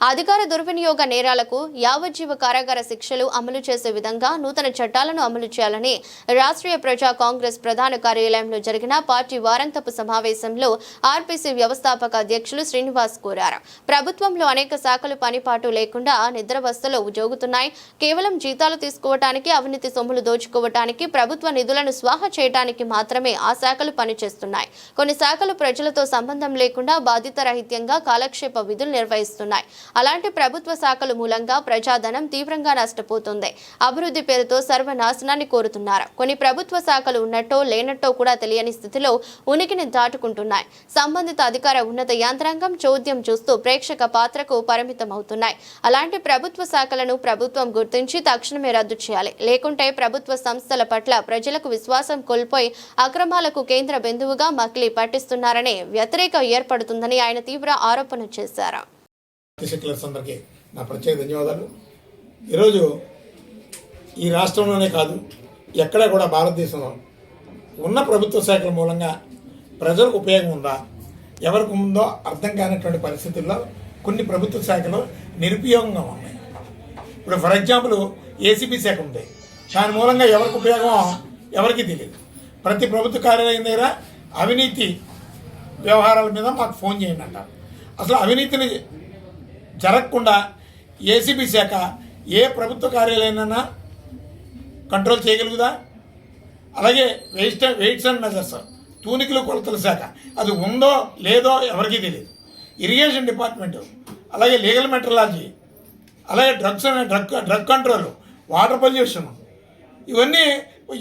అధికార దుర్వినియోగ నేరాలకు యావజ్జీవ కారాగార శిక్షలు అమలు చేసే విధంగా నూతన చట్టాలను అమలు చేయాలని రాష్ట్రీయ ప్రజా కాంగ్రెస్ ప్రధాన కార్యాలయంలో జరిగిన పార్టీ వారాంతపు సమావేశంలో ఆర్పీసీ వ్యవస్థాపక అధ్యక్షులు శ్రీనివాస్ కోరారు. ప్రభుత్వంలో అనేక శాఖలు పనిపాటు లేకుండా నిద్రవస్థలో జోగుతున్నాయి. కేవలం జీతాలు తీసుకోవటానికి అవినీతి సొమ్ములు దోచుకోవటానికి ప్రభుత్వ నిధులను స్వాహ చేయడానికి మాత్రమే ఆ శాఖలు పనిచేస్తున్నాయి. కొన్ని శాఖలు ప్రజలతో సంబంధం లేకుండా బాధితరహిత్యంగా కాలక్షేప విధులు నిర్వహిస్తున్నాయి. అలాంటి ప్రభుత్వ శాఖల మూలంగా ప్రజాధనం తీవ్రంగా నష్టపోతుంది. అభివృద్ధి పేరుతో సర్వనాశనాన్ని కోరుతున్నారు. కొన్ని ప్రభుత్వ శాఖలు ఉన్నట్టో లేనట్టో కూడా తెలియని స్థితిలో ఉనికిని దాటుకుంటున్నాయి. సంబంధిత అధికార ఉన్నత యంత్రాంగం చోద్యం చూస్తూ ప్రేక్షక పాత్రకు పరిమితం అవుతున్నాయి అలాంటి ప్రభుత్వ శాఖలను ప్రభుత్వం గుర్తించి తక్షణమే రద్దు చేయాలి. లేకుంటే ప్రభుత్వ సంస్థల పట్ల ప్రజలకు విశ్వాసం కోల్పోయి అక్రమాలకు కేంద్ర బిందువుగా మక్లి పట్టిస్తున్నారనే వ్యతిరేక ఏర్పడుతుందని ఆయన తీవ్ర ఆరోపణ చేశారు. సెక్యులర్స్ అందరికీ నా ప్రత్యేక ధన్యవాదాలు. ఈరోజు ఈ రాష్ట్రంలోనే కాదు ఎక్కడా కూడా భారతదేశంలో ఉన్న ప్రభుత్వ శాఖల మూలంగా ప్రజలకు ఉపయోగం ఉందా ఎవరికి ఉందో అర్థం కానటువంటి పరిస్థితుల్లో కొన్ని ప్రభుత్వ శాఖలు నిరుపయోగంగా ఉన్నాయి. ఇప్పుడు ఫర్ ఎగ్జాంపుల్ ఏసీబీ శాఖ ఉంది. దాని మూలంగా ఎవరికి ఉపయోగమో ఎవరికి తెలియదు. ప్రతి ప్రభుత్వ కార్యాలయం దగ్గర అవినీతి వ్యవహారాల మీద మాకు ఫోన్ చేయండి అంటారు. అసలు అవినీతిని జరగకుండా ఏసీబీ శాఖ ఏ ప్రభుత్వ కార్యాలయానైనా కంట్రోల్ చేయగలుగుదా? అలాగే వెయిట్ వెయిట్స్ అండ్ మెజర్స్ తూనికలు కొలతల శాఖ అది ఉందో లేదో ఎవరికీ తెలియదు. ఇరిగేషన్ డిపార్ట్మెంట్ అలాగే లీగల్ మెట్రలాజీ అలాగే drugs drug drug control water pollution ఇవన్నీ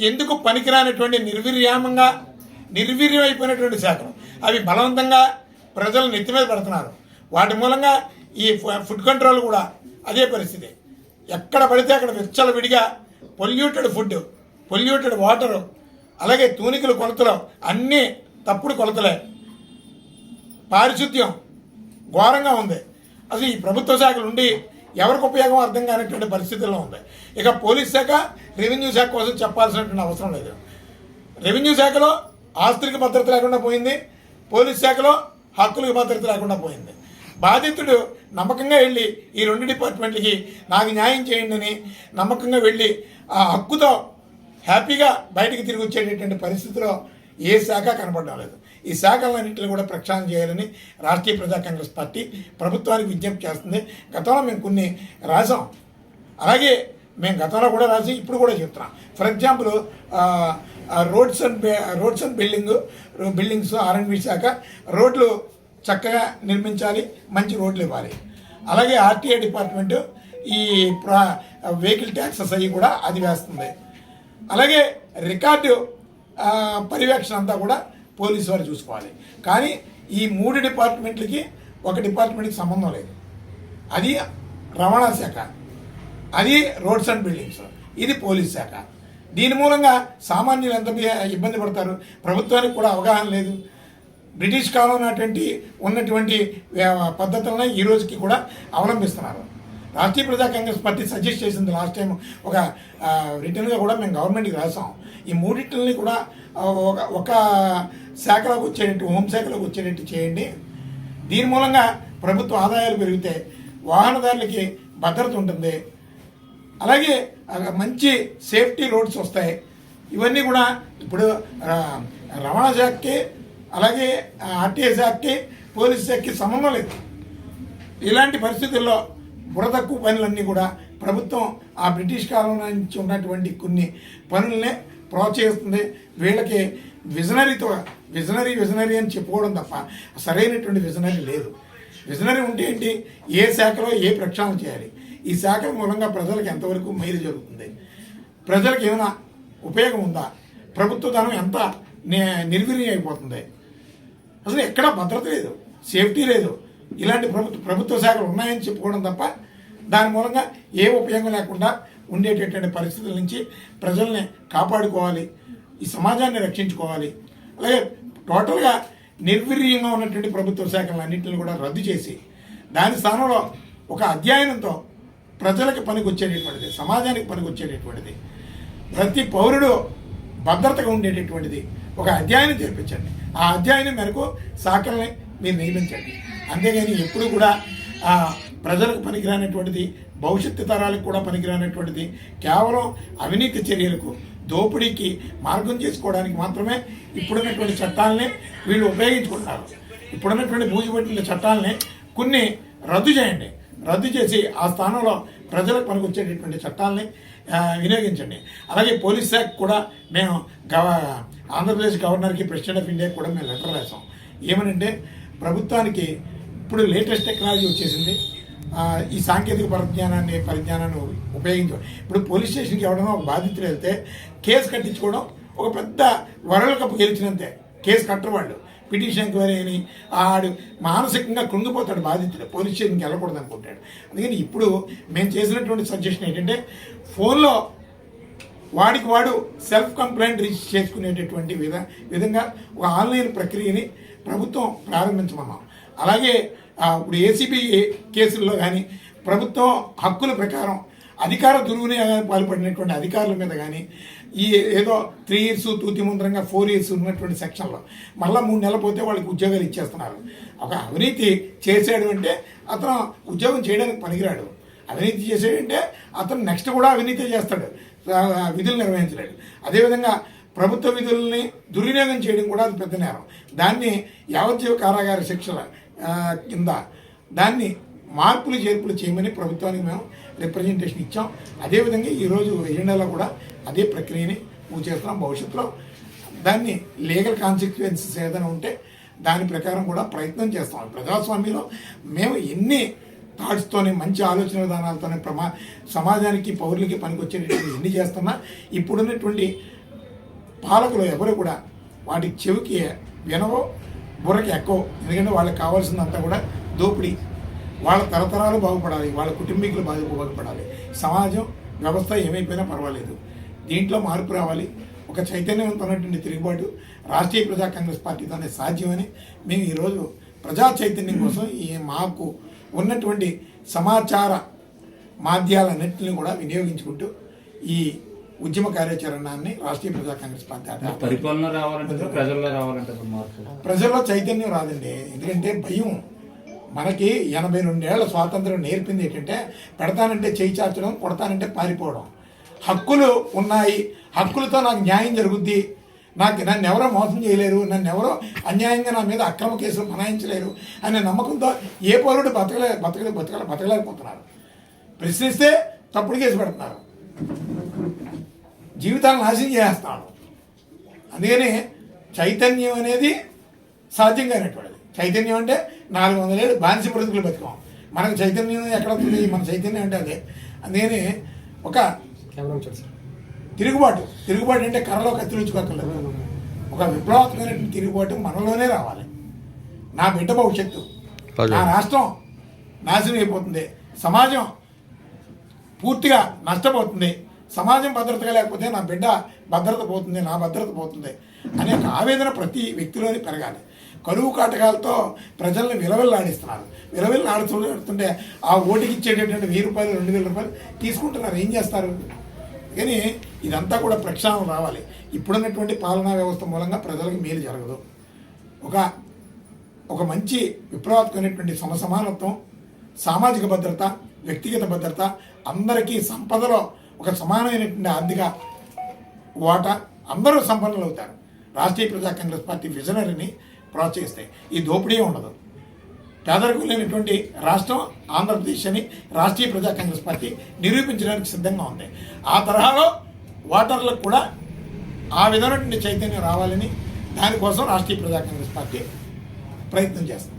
ఎందుకు పనికిరానటువంటి నిర్వీర్యామంగా నిర్వీర్యం అయిపోయినటువంటి శాఖలు. అవి బలవంతంగా ప్రజలు నెత్తి మీద పెడుతున్నారు. వాటి మూలంగా ఈ ఫు- ఫుడ్ కంట్రోల్ కూడా అదే పరిస్థితి. ఎక్కడ పడితే అక్కడ విచ్చల విడిగా పొల్యూటెడ్ ఫుడ్ పొల్యూటెడ్ వాటరు అలాగే తూనికల కొలతలు అన్నీ తప్పుడు కొలతలే. పారిశుద్ధ్యం ఘోరంగా ఉంది. అసలు ఈ ప్రభుత్వ శాఖలు ఉండి ఎవరికి ఉపయోగం అర్థం కానటువంటి పరిస్థితుల్లో ఉంది. ఇక పోలీస్ శాఖ రెవెన్యూ శాఖ కోసం చెప్పాల్సినటువంటి అవసరం లేదు. రెవెన్యూ శాఖలో ఆస్తులకు భద్రత లేకుండా పోయింది. పోలీస్ శాఖలో హక్కులకు భద్రత లేకుండా పోయింది. బాధితుడు నమ్మకంగా వెళ్ళి ఈ రెండు డిపార్ట్మెంట్లకి నాకు న్యాయం చేయండి అని నమ్మకంగా వెళ్ళి ఆ హక్కుతో హ్యాపీగా బయటికి తిరిగి వచ్చేటటువంటి పరిస్థితిలో ఏ శాఖ కనపడడం లేదు. ఈ శాఖలన్నింటినీ కూడా ప్రక్షాళన చేయాలని రాష్ట్రీయ ప్రజా కాంగ్రెస్ పార్టీ ప్రభుత్వానికి విజ్ఞప్తి చేస్తుంది. గతంలో మేము కొన్ని రాసాం అలాగే మేము గతంలో కూడా రాసి ఇప్పుడు కూడా చెప్తున్నాం. For example roads and roads and building buildings R and B శాఖ రోడ్లు చక్కగా నిర్మించాలి మంచి రోడ్లు ఇవ్వాలి. అలాగే ఆర్టీఏ డిపార్ట్మెంట్ ఈ ప్రా వెహికల్ ట్యాక్సెస్ అవి కూడా అది వేస్తుంది అలాగే రికార్డు పర్యవేక్షణ అంతా కూడా పోలీసు వారు చూసుకోవాలి. కానీ ఈ మూడు డిపార్ట్మెంట్లకి ఒక డిపార్ట్మెంట్కి సంబంధం లేదు. అది రవాణా శాఖ అది రోడ్స్ అండ్ బిల్డింగ్స్ ఇది పోలీస్ శాఖ. దీని మూలంగా సామాన్యులు ఎంత ఇబ్బంది పడతారు? ప్రభుత్వానికి కూడా అవగాహన లేదు. బ్రిటిష్ కాలం నాటువంటి ఉన్నటువంటి పద్ధతులను ఈ రోజుకి కూడా అవలంబిస్తున్నారు. Rashtriya Praja Congress party suggest చేసింది లాస్ట్ టైం ఒక రిటర్న్గా కూడా మేము గవర్నమెంట్కి రాసాం ఈ మూడింటిని కూడా ఒక ఒక శాఖలోకి వచ్చేటట్టు హోంశాఖలోకి వచ్చేటట్టు చేయండి. దీని మూలంగా ప్రభుత్వ ఆదాయాలు పెరిగితే వాహనదారులకి భద్రత ఉంటుంది. అలాగే మంచి సేఫ్టీ రోడ్స్ వస్తాయి. ఇవన్నీ కూడా ఇప్పుడు రవాణా శాఖకి అలాగే ఆర్టీఎస్ శాఖకి పోలీస్ యాక్ట్కి సంబంధం లేదు. ఇలాంటి పరిస్థితుల్లో బురదక్కు పనులన్నీ కూడా ప్రభుత్వం ఆ బ్రిటిష్ కాలం నుంచి ఉన్నటువంటి కొన్ని పనులనే ప్రోత్సహిస్తుంది. వీళ్ళకి విజనరీతో విజనరీ విజనరీ అని చెప్పుకోవడం తప్ప సరైనటువంటి విజనరీ లేదు. విజనరీ ఉంటే ఏంటి? ఏ శాఖలో ఏ ప్రక్షాళన చేయాలి? ఈ శాఖల మూలంగా ప్రజలకు ఎంతవరకు మేలు జరుగుతుంది? ప్రజలకు ఏమైనా ఉపయోగం ఉందా? ప్రభుత్వ ధనం ఎంత నిర్వీర్యం అయిపోతుంది? అసలు ఎక్కడ భద్రత లేదు సేఫ్టీ లేదు. ఇలాంటి ప్రభుత్వ ప్రభుత్వ శాఖలు ఉన్నాయని చెప్పుకోవడం తప్ప దాని మూలంగా ఏ ఉపయోగం లేకుండా ఉండేటటువంటి పరిస్థితుల నుంచి ప్రజల్ని కాపాడుకోవాలి ఈ సమాజాన్ని రక్షించుకోవాలి. అలాగే టోటల్గా నిర్వీర్యంగా ఉన్నటువంటి ప్రభుత్వ శాఖలన్నింటిని కూడా రద్దు చేసి దాని స్థానంలో ఒక అధ్యయనంతో ప్రజలకు పనికొచ్చేటటువంటిది సమాజానికి పనికొచ్చేటటువంటిది. ప్రతి పౌరుడు భద్రతగా ఉండేటటువంటిది. ఒక అధ్యాయాన్ని చేర్పించండి ఆ అధ్యాయం మేరకు శాఖల్ని మీరు నియమించండి. అంతేగాని ఎప్పుడు కూడా ప్రజలకు పనికిరానటువంటిది భవిష్యత్తు తరాలకు కూడా పనికిరానటువంటిది కేవలం అవినీతి చర్యలకు దోపిడీకి మార్గం చేసుకోవడానికి మాత్రమే ఇప్పుడున్నటువంటి చట్టాలని వీళ్ళు ఉపయోగించుకుంటున్నారు. ఇప్పుడున్నటువంటి భూజిపట్టిన చట్టాలని కొన్ని రద్దు చేయండి. రద్దు చేసి ఆ స్థానంలో ప్రజలకు పనికొచ్చేటటువంటి చట్టాలని వినియోగించండి. అలాగే పోలీస్ శాఖ కూడా మేము గవ ఆంధ్రప్రదేశ్ గవర్నర్కి ప్రెసిడెంట్ ఆఫ్ ఇండియా కూడా మేము లెటర్ రాసాం. ఏమనంటే ప్రభుత్వానికి ఇప్పుడు లేటెస్ట్ టెక్నాలజీ వచ్చేసింది. ఈ సాంకేతిక పరిజ్ఞానాన్ని పరిజ్ఞానాన్ని ఉపయోగించడం ఇప్పుడు పోలీస్ స్టేషన్కి ఎవడైనా ఒక బాధితులు వెళ్తే కేసు కట్టించుకోవడం ఒక పెద్ద వరల్డ్ కప్ గెలిచినంతే కేసు కట్టరు వాళ్ళు. పిటిషన్ ఎంక్వైరీ అని ఆడు మానసికంగా కృంగిపోతాడు బాధితుడు. పోలీస్ స్టేషన్కి వెళ్ళకూడదు అనుకుంటాడు. అందుకని ఇప్పుడు మేము చేసినటువంటి సజెషన్ ఏంటంటే ఫోన్లో వాడికి వాడు సెల్ఫ్ కంప్లైంట్ రిజిస్టర్ చేసుకునేటటువంటి విధ విధంగా ఒక ఆన్లైన్ ప్రక్రియని ప్రభుత్వం ప్రారంభించమన్నాం. అలాగే ఇప్పుడు ఏసీబీ కేసుల్లో కానీ ప్రభుత్వం హక్కుల ప్రకారం అధికార దుర్వినియోగానికి పాల్పడినటువంటి అధికారుల మీద కానీ ఈ ఏదో త్రీ ఇయర్స్ తూతి ముందరంగా ఫోర్ ఇయర్స్ ఉన్నటువంటి సెక్షన్లో మళ్ళీ మూడు నెలలు పోతే వాళ్ళకి ఉద్యోగాలు ఇచ్చేస్తున్నారు. ఒక అవినీతి చేసాడు అంటే అతను ఉద్యోగం చేయడానికి పనికిరాడు. అవినీతి చేసాడంటే అతను నెక్స్ట్ కూడా అవినీతి చేస్తాడు. విధులు నిర్వహించలేదు. అదేవిధంగా ప్రభుత్వ విధుల్ని దుర్వినియోగం చేయడం కూడా అది పెద్ద నేరం. దాన్ని యావజ్జీవ కారాగార శిక్షల కింద దాన్ని మార్పులు చేర్పులు చేయమని ప్రభుత్వానికి మేము రిప్రజెంటేషన్ ఇచ్చాం. అదేవిధంగా ఈరోజు ఎజెండాలో కూడా అదే ప్రక్రియని పూర్తి చేస్తున్నాం. భవిష్యత్తులో దాన్ని లీగల్ కాన్సిక్వెన్సెస్ ఏదైనా ఉంటే దాని ప్రకారం కూడా ప్రయత్నం చేస్తాం. ప్రజాస్వామ్యంలో మేము ఎన్ని థాట్స్తోనే మంచి ఆలోచన విధానాలతోనే ప్రమా సమాజానికి పౌరులకి పనికొచ్చేటటువంటి ఎన్ని చేస్తున్నా. ఇప్పుడున్నటువంటి పాలకులు ఎవరు కూడా వాటి చెవికి వినవో బుర్రకి ఎక్కువ. ఎందుకంటే వాళ్ళకి కావాల్సిందంతా కూడా దోపిడీ. వాళ్ళ తరతరాలు బాగుపడాలి వాళ్ళ కుటుంబీకులు బాగా బాగుపడాలి. సమాజం వ్యవస్థ ఏమైపోయినా పర్వాలేదు. దీంట్లో మార్పు రావాలి. ఒక చైతన్యవంతమైనటువంటి తిరుగుబాటు రాష్ట్రీయ ప్రజా కాంగ్రెస్ పార్టీతోనే సాధ్యమని మేము ఈరోజు ప్రజా చైతన్యం కోసం ఈ మాకు ఉన్నటువంటి సమాచార మాధ్యాలన్నింటినీ కూడా వినియోగించుకుంటూ ఈ ఉద్యమ కార్యాచరణాన్ని రాష్ట్రీయ ప్రజా కాంగ్రెస్ పార్టీ పరిపాలన రావాలంటే ప్రజల్లో రావాలంటే ప్రజల్లో చైతన్యం రాదండి. ఎందుకంటే భయం. మనకి ఎనభై రెండేళ్ళ స్వాతంత్రం నేర్పింది ఏంటంటే పెడతానంటే చేయి చాచడం కొడతానంటే పారిపోవడం. హక్కులు ఉన్నాయి. హక్కులతో నాకు న్యాయం జరుగుద్ది. నాకు నన్ను ఎవరో మోసం చేయలేరు నన్ను ఎవరో అన్యాయంగా నా మీద అక్రమ కేసులు మనాయించలేరు అనే నమ్మకంతో ఏ పౌరుడు బతకలే బతకలే బతకలే బతకలేకపోతున్నారు. ప్రశ్నిస్తే తప్పుడు కేసు పెడుతున్నారు. జీవితాలను నాశనం చేస్తున్నాడు అందుకని చైతన్యం అనేది సాధ్యం కానటువంటిది. చైతన్యం అంటే నాలుగు వందల ఏళ్ళు బానిస బ్రతుకులు బతుకాం. మనకు చైతన్యం ఎక్కడ వస్తుంది? మన చైతన్యం అంటే అదే. అందుకని ఒక కేవలం తిరుగుబాటు. తిరుగుబాటు అంటే కర్రలో కత్తిరించుకోకర్లేదు ఒక విప్లవాత్మకమైనటువంటి తిరుగుబాటు మనలోనే రావాలి. నా బిడ్డ భవిష్యత్తు నా రాష్ట్రం నాశనం అయిపోతుంది. సమాజం పూర్తిగా నష్టపోతుంది. సమాజం భద్రతగా లేకపోతే నా బిడ్డ భద్రత పోతుంది నా భద్రత పోతుంది అనే ఆవేదన ప్రతి వ్యక్తిలోని పెరగాలి. కరువు కాటకాలతో ప్రజల్ని విలవిల్లాడిస్తున్నారు. విలవిల్లాడుతుంటే ఆ ఓటికి ఇచ్చేటటువంటి వెయ్యి రూపాయలు రెండు వేల రూపాయలు తీసుకుంటున్నారు. ఏం చేస్తారు? కానీ ఇదంతా కూడా ప్రక్షాళన రావాలి. ఇప్పుడున్నటువంటి పాలనా వ్యవస్థ మూలంగా ప్రజలకు మేలు జరగదు. ఒక ఒక మంచి విప్లవాత్మైనటువంటి సమసమానత్వం సామాజిక భద్రత వ్యక్తిగత భద్రత అందరికీ సంపదలో ఒక సమానమైనటువంటి ఆర్థిక వాటా అందరూ సంపన్నులు అవుతారు రాష్ట్రీయ ప్రజా కాంగ్రెస్ పార్టీ విజనరీని ప్రోత్సహిస్తాయి. ఈ దోపిడీ ఉండదు. పేదరికం లేనటువంటి రాష్ట్రం ఆంధ్రప్రదేశ్ అని రాష్ట్రీయ ప్రజా కాంగ్రెస్ పార్టీ నిరూపించడానికి సిద్ధంగా ఉంది. ఆ తరహాలో ఓటర్లకు కూడా ఆ విధమైనటువంటి చైతన్యం రావాలని దానికోసం రాష్ట్రీయ ప్రజా కాంగ్రెస్ పార్టీ ప్రయత్నం చేస్తుంది.